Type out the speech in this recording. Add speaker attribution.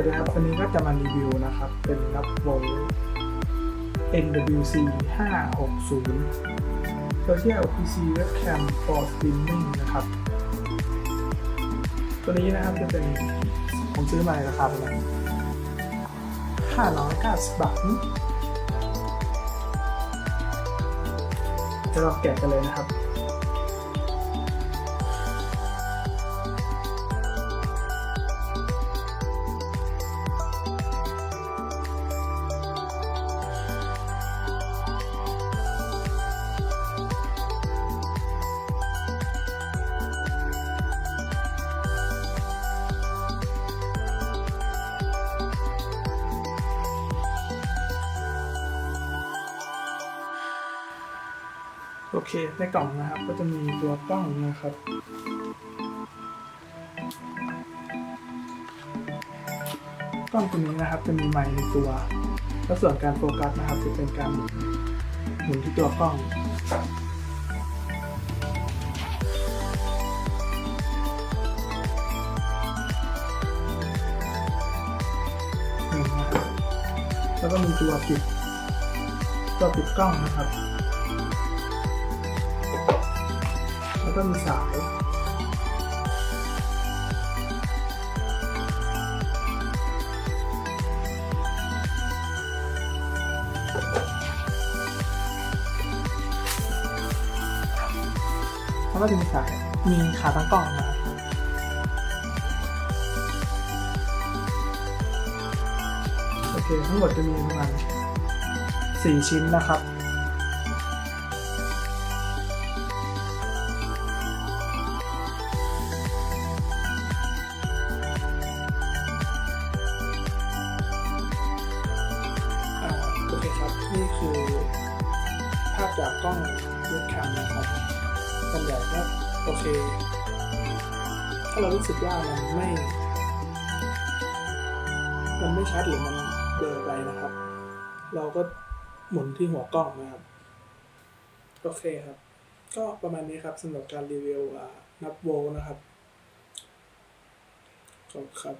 Speaker 1: วัสดีครับวันนี้ก็จะมารีวิวนะครับ เป็นนับโว NWC 560 Social PC Webcam for Streaming นะครับ ตัวนี้นะครับจะเป็นผมซื้อมาในราคาประมาณ590 บาทจะลองแกะกันเลยนะครับ โอเคในกล่องนะครับ ก็จะมีตัวกล้องนะครับ กล้องตัวนี้นะครับจะมีไมค์ในตัว แล้วส่วนการโฟกัสนะครับจะเป็นการหมุนหมุนที่ตัวกล้องแล้วก็มีตัวปิดตัวปิดกล้องนะครับ ก็มีสาย แล้วก็จะมีสาย มีขาตั้งกล้องนะครับโอเค ทั้งหมดจะมีประมาณสี่ชิ้นนะครับ ครับนี่คือภาพจากกล้องเวบแคมนะครับส่วนใหญ่ก็โอเค ถ้าเรารู้สึกว่ามันไม่ มันไม่ชัดหรือมันเบลอไปนะครับ เราก็หมุนที่หัวกล้องนะครับ โอเคครับ ก็ประมาณนี้ครับสำหรับการรีวิวนับโวล์นะครับขอบครับ